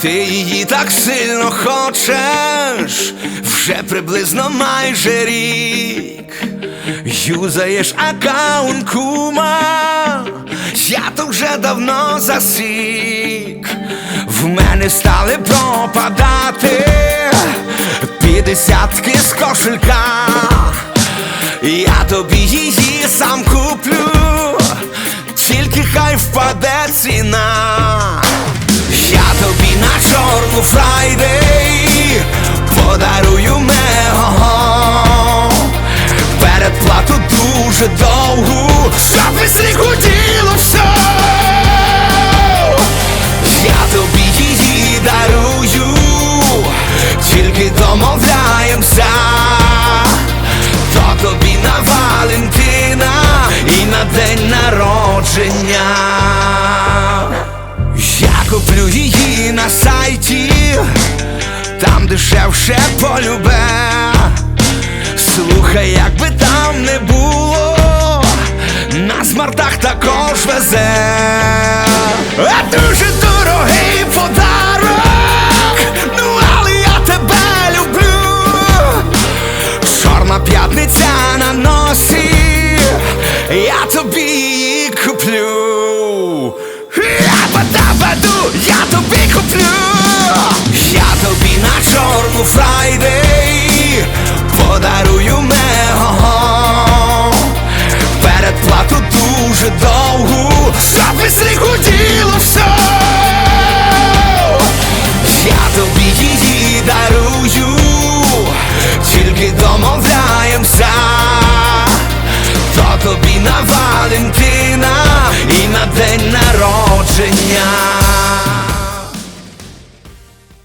Ти її так сильно хочеш, вже приблизно майже рік. Юзаєш аккаунт кума, я то вже давно засік. Мене стали пропадати. П'ятдесятки з кошелька. Я тобі її сам куплю, тільки хай впаде ціна. Я тобі на чорну фрайдей подарую мего Передплату дуже довгу, щоб не на сайті, там дешевше полюбе. Слухай, як би там не було, на смартах також везе. А дуже дорогий подарок, ну але я тебе люблю. Чорна п'ятниця на носі, я тобі дуже довгу, записи не все. Я тобі її дарую, тільки домовляємося, то тобі на Валентина